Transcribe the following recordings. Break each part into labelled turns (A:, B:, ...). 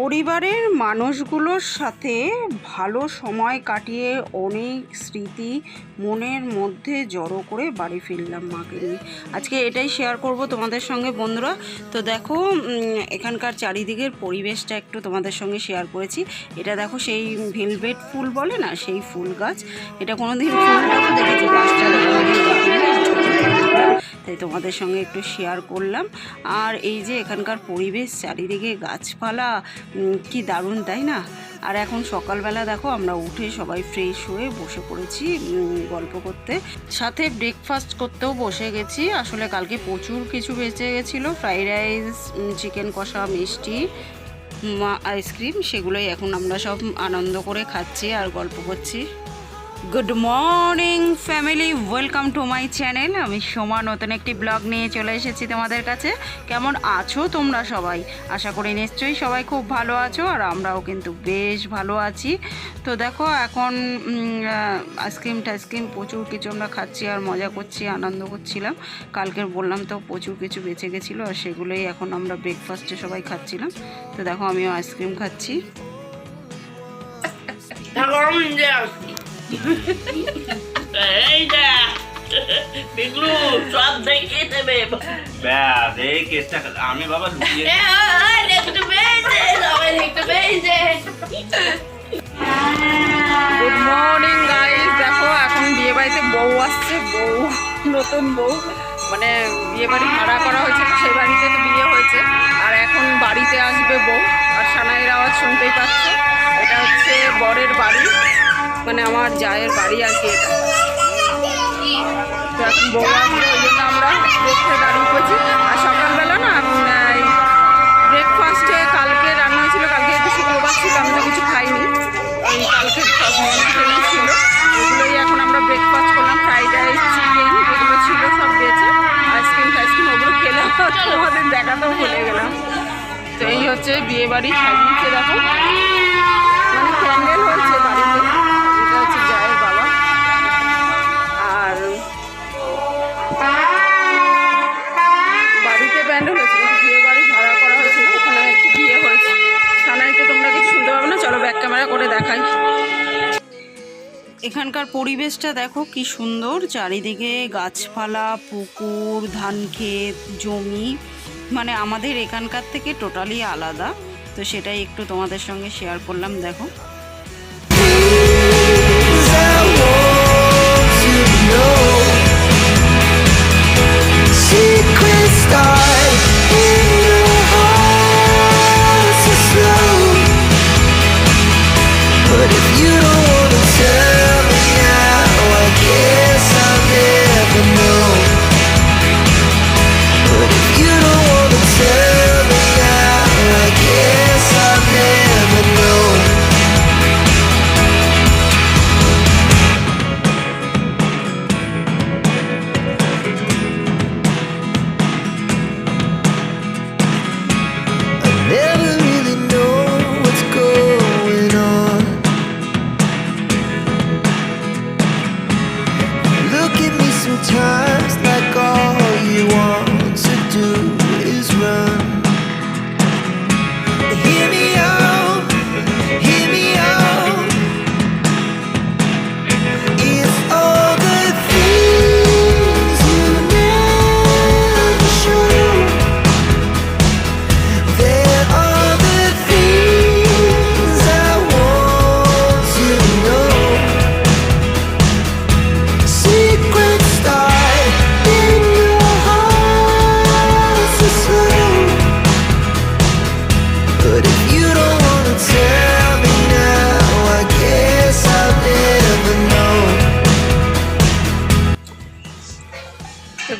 A: পরিবারের মানুষগুলোর সাথে ভালো সময় কাটিয়ে অনেক স্মৃতি মনের মধ্যে জড়ো করে বাড়ি ফিরলাম মাকে নিয়ে। আজকে এটাই শেয়ার করব তোমাদের সঙ্গে বন্ধুরা। তো দেখো এখানকার চারিদিকের পরিবেশটা একটু তোমাদের সঙ্গে শেয়ার করেছি। এটা দেখো সেই ভেলভেট ফুল বলে না, সেই ফুল গাছ। এটা কোনো দিন তো দেখেছি? গাছটা তাই তোমাদের সঙ্গে একটু শেয়ার করলাম। আর এই যে এখানকার পরিবেশ, চারিদিকে গাছপালা কি দারুণ, তাই না? আর এখন সকালবেলা দেখো, আমরা উঠে সবাই ফ্রেশ হয়ে বসে পড়েছি গল্প করতে। সাথে ব্রেকফাস্ট করতেও বসে গেছি। আসলে কালকে প্রচুর কিছু বেঁচে গেছিল। ফ্রাইড রাইস চিকেন কষা, মিষ্টি আইসক্রিম সেগুলোই এখন আমরা সব আনন্দ করে খাচ্ছি আর গল্প করছি। Good morning family welcome to my channel আমি সোমা, নতুন একটি ব্লগ নিয়ে চলে এসেছি তোমাদের কাছে। কেমন আছো তোমরা সবাই? আশা করি নিশ্চয়ই সবাই খুব ভালো আছো, আর আমরাও কিন্তু বেশ ভালো আছি। তো দেখো, এখন আইসক্রিম টাইসক্রিম প্রচুর কিছু আমরা খাচ্ছি আর মজা করছি, আনন্দ করছিলাম। কালকের বললাম তো প্রচুর কিছু বেঁচে গেছিল, আর সেগুলোই এখন আমরা ব্রেকফাস্টে সবাই খাচ্ছিলাম। তো দেখো, আমিও আইসক্রিম খাচ্ছি।
B: এই যে পিগলু সব দেখে দেবে
C: ব্যাস এই কেসটা আমি বাবা লুকিয়ে
B: একটু বেজে সবাই একটু বেজে
A: গুড মর্নিং গাইস দেখো এখন বিয়ে বউ আসছে, বউ, নতুন বউ। মানে বিয়ে বাড়ি ভাড়া করা হয়েছে, সেই জায়ের বাড়ি আর কি এটা। তো এখন ওই জন্য আমরা দেখতে দাঁড়িয়ে পড়ছি আর সকালবেলা না ব্রেকফাস্টে কালকে রান্না হয়েছিল কালকে একটু শুক্রবার ছিল আমি তো কিছু খাইনি। এই কালকে সব ছিল। এগুলোই এখন আমরা ব্রেকফাস্ট করলাম ফ্রাইড রাইস চিকেন এগুলো ছিল সব দিয়েছে আইসক্রিম টাইসক্রিম ওগুলো খেলাম। তোমাদের দেখাতেও ভুলে গেলাম। তো এই হচ্ছে বিয়ে বাড়ি সাজিয়েছে দেখো। দেখাই। এখানকার পরিবেশটা দেখো কি সুন্দর। চারিদিকে গাছপালা, পুকুর, ধান ক্ষেত, জমি। মানে আমাদের এখানকার থেকে টোটালি আলাদা। তো সেটাই একটু তোমাদের সঙ্গে শেয়ার করলাম, দেখো।
D: Secret start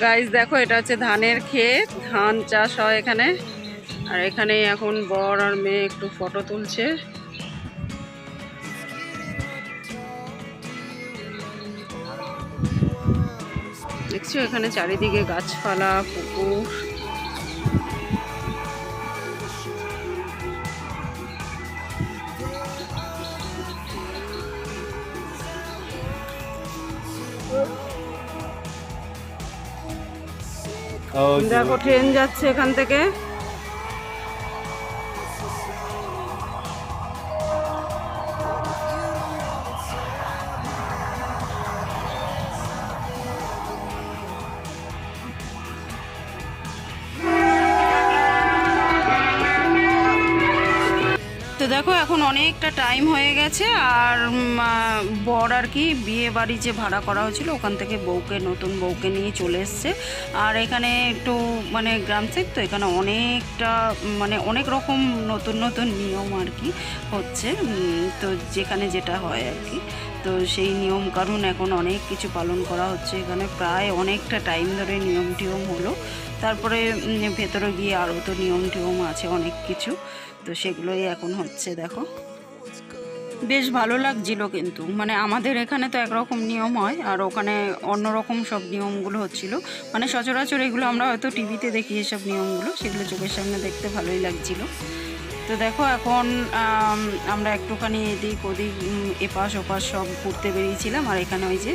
A: গাইজ দেখো, এটা হচ্ছে ধানের ক্ষেত, ধান চাষ হয় এখানে। আর এখানে এখন বর আর মেয়ে একটু ফটো তুলছে। দেখছ, এখানে চারিদিকে গাছপালা, পুকুর। দেখো ট্রেন যাচ্ছে এখান থেকে। দেখো, এখন অনেকটা টাইম হয়ে গেছে আর বর আর কি বিয়ে বাড়ি যে ভাড়া করা হয়েছিল, ওখান থেকে বউকে, নতুন বউকে নিয়ে চলে এসছে। আর এখানে একটু মানে গ্রাম সাইড তো, এখানে অনেকটা মানে অনেক রকম নতুন নতুন নিয়ম আর কি হচ্ছে। তো যেখানে যেটা হয় আর কি। তো সেই নিয়ম কানুন এখন অনেক কিছু পালন করা হচ্ছে এখানে। প্রায় অনেকটা টাইম ধরে নিয়ম টিয়ম হলো। তারপরে ভেতরে গিয়ে আরও তো নিয়ম টিয়ম আছে অনেক কিছু। তো সেগুলোই এখন হচ্ছে, দেখো। বেশ ভালো লাগছিল কিন্তু। মানে আমাদের এখানে তো একরকম নিয়ম হয়, আর ওখানে অন্যরকম সব নিয়মগুলো হচ্ছিল। মানে সচরাচর এগুলো আমরা হয়তো টিভিতে দেখি এসব নিয়মগুলো, সেগুলো চোখের সামনে দেখতে ভালোই লাগছিল। তো দেখো এখন আমরা একটুখানি এদিক ওদিক এপাশ ওপাশ সব ঘুরতে বেরিয়েছিলাম, আর এখানে ওই যে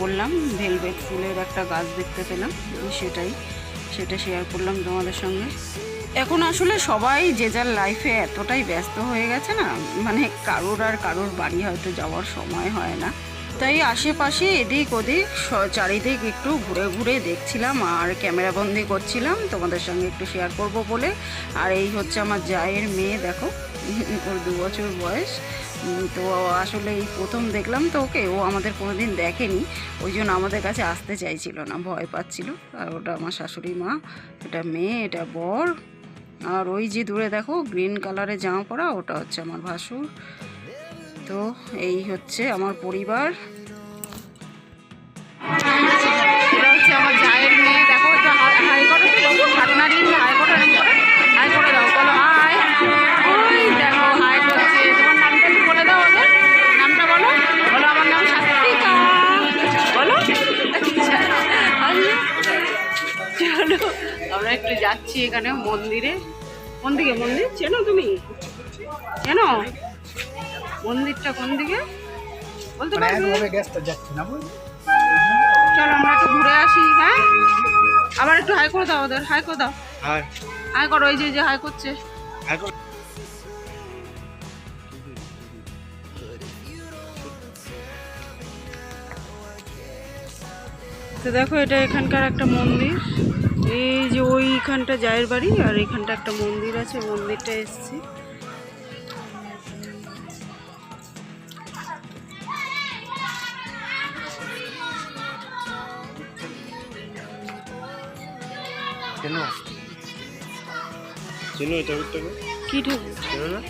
A: বললাম, ভেলভেট ফুলের একটা গাছ দেখতে পেলাম, সেটাই, সেটা শেয়ার করলাম তোমাদের সঙ্গে। এখন আসলে সবাই যে যার লাইফে এতটাই ব্যস্ত হয়ে গেছে না মানে কারোর আর কারোর বাড়ি হয়তো যাওয়ার সময় হয় না। তাই আশেপাশে এদিক ওদিক চারিদিক একটু ঘুরে ঘুরে দেখছিলাম আর ক্যামেরা বন্দি করছিলাম। তোমাদের সঙ্গে একটু শেয়ার করব বলে। আর এই হচ্ছে আমার জায়ের মেয়ে, দেখো, ওর দু বছর বয়স। তো আসলে এই প্রথম দেখলাম তো ওকে, ও আমাদের কোনোদিন দেখেনি। ওই জন্য আমাদের কাছে আসতে চাইছিল না, ভয় পাচ্ছিল। আর ওটা আমার শাশুড়ি মা, এটা মেয়ে, এটা বর। আর ওই যে দূরে দেখো গ্রিন কালারের জামা পরা, ওটা হচ্ছে আমার ভাসুর। তো এই হচ্ছে আমার পরিবার। যাচ্ছি এখানে মন্দিরে। কোন দিকে মন্দির? চেনো তুমি? চেনো? মন্দিরটা কোন দিকে বলতে পারবে? চলো আমরা একটু ঘুরে আসি হ্যাঁ? আবার একটু হাই করে দাও ওদের হাই করে দাও। হাই করো ওই যে যে হাই করছে। তো দেখো এটা এখানকার একটা মন্দির। এই যে ওইখানটা জায়ের বাড়ি আর এখানটা একটা মন্দির আছে মন্দিরটা এসছি।
E: চেনো এই ঠাকুরটাকে?
A: কি ঠাকুর?
E: চেনো না?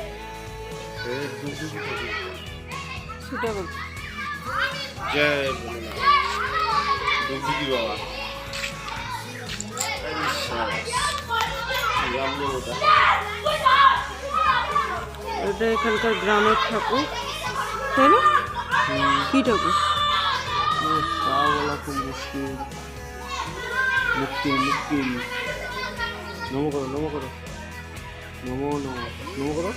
E: এই দুর্গা ঠাকুর।
A: সেটা বল।
E: জয় বাবা।
A: এটা এখানকার গ্রামের ঠাকুর। তাই না? কি ঠাকুর?
E: ও, তা বলা খুব মুশকিল মুক্তিল মুক্তিল নমো করো নমো করো নমো নমো নমো করো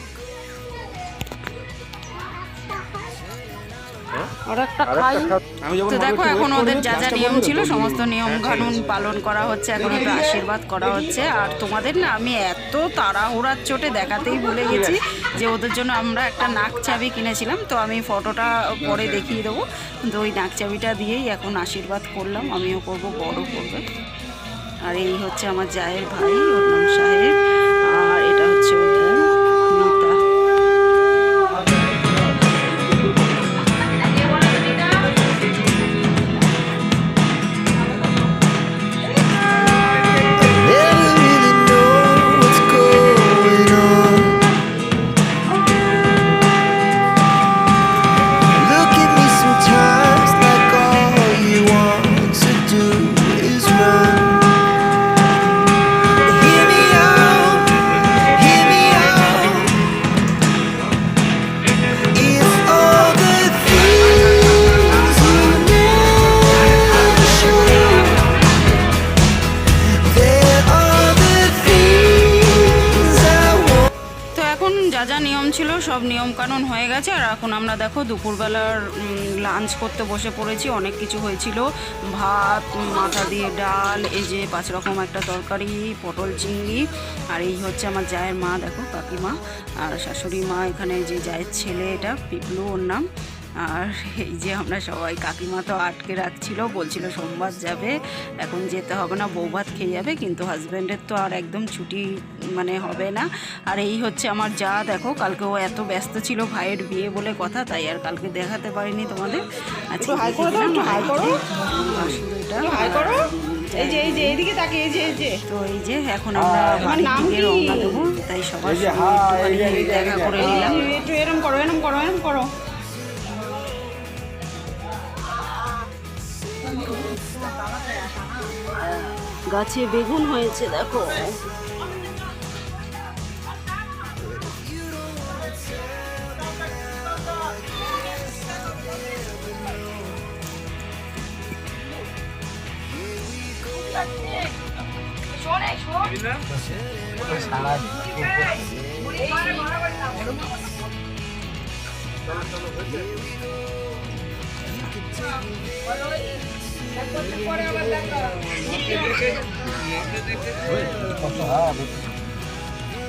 A: তো দেখো এখন ওদের যা যা নিয়ম ছিল সমস্ত নিয়ম
E: হ্যাঁ,
A: কানুন পালন করা হচ্ছে এখন একটু আশীর্বাদ করা হচ্ছে। আর তোমাদের না আমি এত তাড়াহুড়ার চোটে দেখাতেই ভুলে গেছি যে ওদের জন্য আমরা একটা নাক চাবি কিনেছিলাম। তো আমি ফটোটা পরে দেখিয়ে দেবো। তো ওই নাক চাবিটা দিয়েই এখন আশীর্বাদ করলাম। আমিও করব বড় করবে। আর এই হচ্ছে আমার জায়ের ভাই ওর নাম সাহেব। ছিল সব নিয়ম কানুন হয়ে গেছে। আর এখন আমরা দেখো, দুপুরবেলার লাঞ্চ করতে বসে পড়েছি। অনেক কিছু হয়েছিল। ভাত মাথা দিয়ে ডাল, এই যে পাঁচ রকম একটা তরকারি, পটল চিংড়ি। আর এই হচ্ছে আমার জায়ের মা, দেখো কাকিমা। আর শাশুড়ি মা এখানে যে জায়ের ছেলে এটা, পিপলু ওর নাম। আর এই যে আমরা সবাই কাকিমা তো আটকে রাখছিল বলছিল সোমবার যাবে এখন যেতে হবে না বউ ভাত খেয়ে যাবে কিন্তু হাজব্যান্ডের তো আর একদম ছুটি মানে হবে না। আর এই হচ্ছে আমার যা দেখো কালকে ও এত ব্যস্ত ছিল ভাইয়ের বিয়ে বলে কথা তাই আর কালকে দেখাতে পারিনি তোমাদের। আজকে
F: এই যে এই যে এইদিকে তাকে এই যে এই যে।
A: তো এই যে এখন আমরা বাড়ির দিকে রওনা দেবো তাই সবার দেখা করে নিলাম।
F: একটু এরম করো এরম করো এরম করো।
A: গাছে বেগুন হয়েছে দেখো।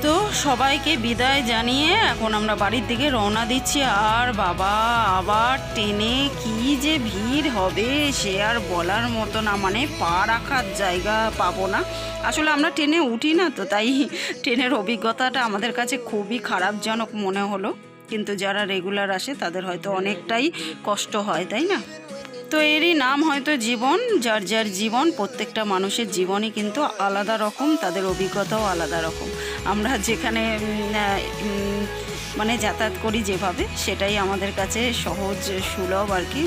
A: তো সবাইকে বিদায় জানিয়ে এখন আমরা বাড়ির দিকে রওনা দিচ্ছি। আর বাবা, আবার ট্রেনে কি যে ভিড় হবে সে আর বলার মতো না। মানে পা রাখার জায়গা পাবো না। আসলে আমরা ট্রেনে উঠি না তো, তাই ট্রেনের অভিজ্ঞতাটা আমাদের কাছে খুবই খারাপজনক মনে হলো। কিন্তু যারা রেগুলার আসে তাদের হয়তো অনেকটাই কষ্ট হয়, তাই না? তো এরই নাম হয়তো জীবন, যার যার জীবন প্রত্যেকটা মানুষের জীবনই কিন্তু আলাদা রকম, তাদের অভিজ্ঞতাও আলাদা রকম। আমরা যেখানে মানে যাতায়াত করি যেভাবে, সেটাই আমাদের কাছে সহজ, সুলভ আর কি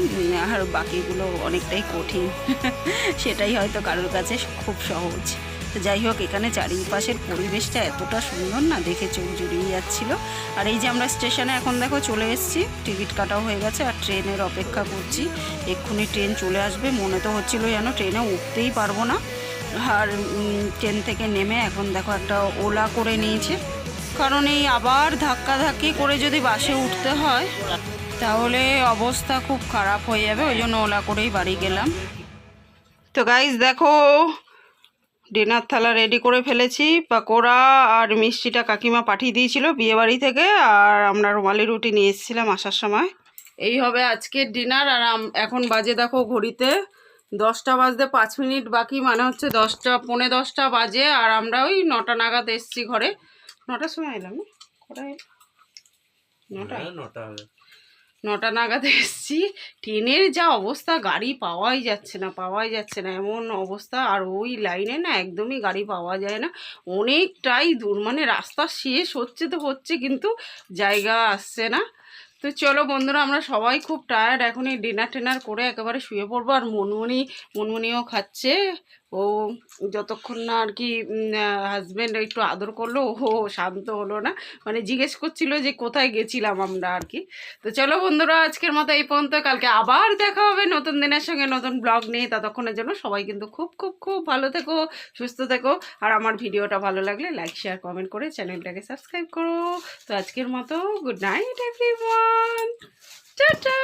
A: আর বাকিগুলো অনেকটাই কঠিন। সেটাই হয়তো কারোর কাছে খুব সহজ। যাই হোক, এখানে চারিপাশের পরিবেশটা এতটা সুন্দর না, দেখে চোখ জুড়িয়ে যাচ্ছিল। আর এই যে আমরা স্টেশনে এখন দেখো চলে এসেছি, টিকিট কাটাও হয়ে গেছে আর ট্রেনের অপেক্ষা করছি। এক্ষুনি ট্রেন চলে আসবে, মনে তো হচ্ছিল যেন ট্রেনে উঠতেই পারব না। আর ট্রেন থেকে নেমে এখন দেখো একটা ওলা করে নিয়েছে। কারণ এই আবার ধাক্কাধাক্কি করে যদি বাসে উঠতে হয়, তাহলে অবস্থা খুব খারাপ হয়ে যাবে, ওই জন্য ওলা করেই বাড়ি গেলাম। তো গাইজ দেখো ডিনার থালা রেডি করে ফেলেছি। পাকোড়া আর মিষ্টিটা কাকিমা পাঠিয়ে দিয়েছিল বিয়েবাড়ি থেকে আর আমরা রুমালি রুটি নিয়ে এসেছিলাম আসার সময়। এই হবে আজকের ডিনার আর এখন বাজে দেখো ঘড়িতে দশটা বাজতে পাঁচ মিনিট বাকি মানে হচ্ছে দশটা, পৌনে দশটা বাজে আর আমরা ওই নটা নাগাদ এসছি ঘরে। নটার সময় এলাম না? নটা?
C: নটা হবে।
A: নটা নাগাদ এসেছি। ট্রেনের যা অবস্থা, গাড়ি পাওয়াই যাচ্ছে না, পাওয়াই যাচ্ছে না। এমন অবস্থা, আর ওই লাইনে না একদমই গাড়ি পাওয়া যায় না। অনেকটাই দূর মানে রাস্তা শেষ হচ্ছে তো হচ্ছে, কিন্তু জায়গা আসছে না। তো চলো বন্ধুরা, আমরা সবাই খুব টায়ার্ড এখন এই ডিনার টেনার করে একেবারে শুয়ে পড়ব, আর মনমনি, মনমনিও খাচ্ছে। ও যতক্ষণ না আর কি হাজব্যান্ড একটু আদর করল ও শান্ত হলো না। মানে জিজ্ঞেস করছিল যে কোথায় গেছিলাম আমরা আর কি। তো চলো বন্ধুরা, আজকের মতো এই পর্যন্ত। কালকে আবার দেখা হবে নতুন দিনের সঙ্গে নতুন ব্লগ নিয়ে। ততক্ষণের জন্য সবাই কিন্তু খুব খুব খুব ভালো থেকো, সুস্থ থেকো। আর আমার ভিডিওটা ভালো লাগলে লাইক শেয়ার কমেন্ট করে চ্যানেলটাকে সাবস্ক্রাইব করো। তো আজকের মতো গুড নাইট এভরিওয়ান টাটা!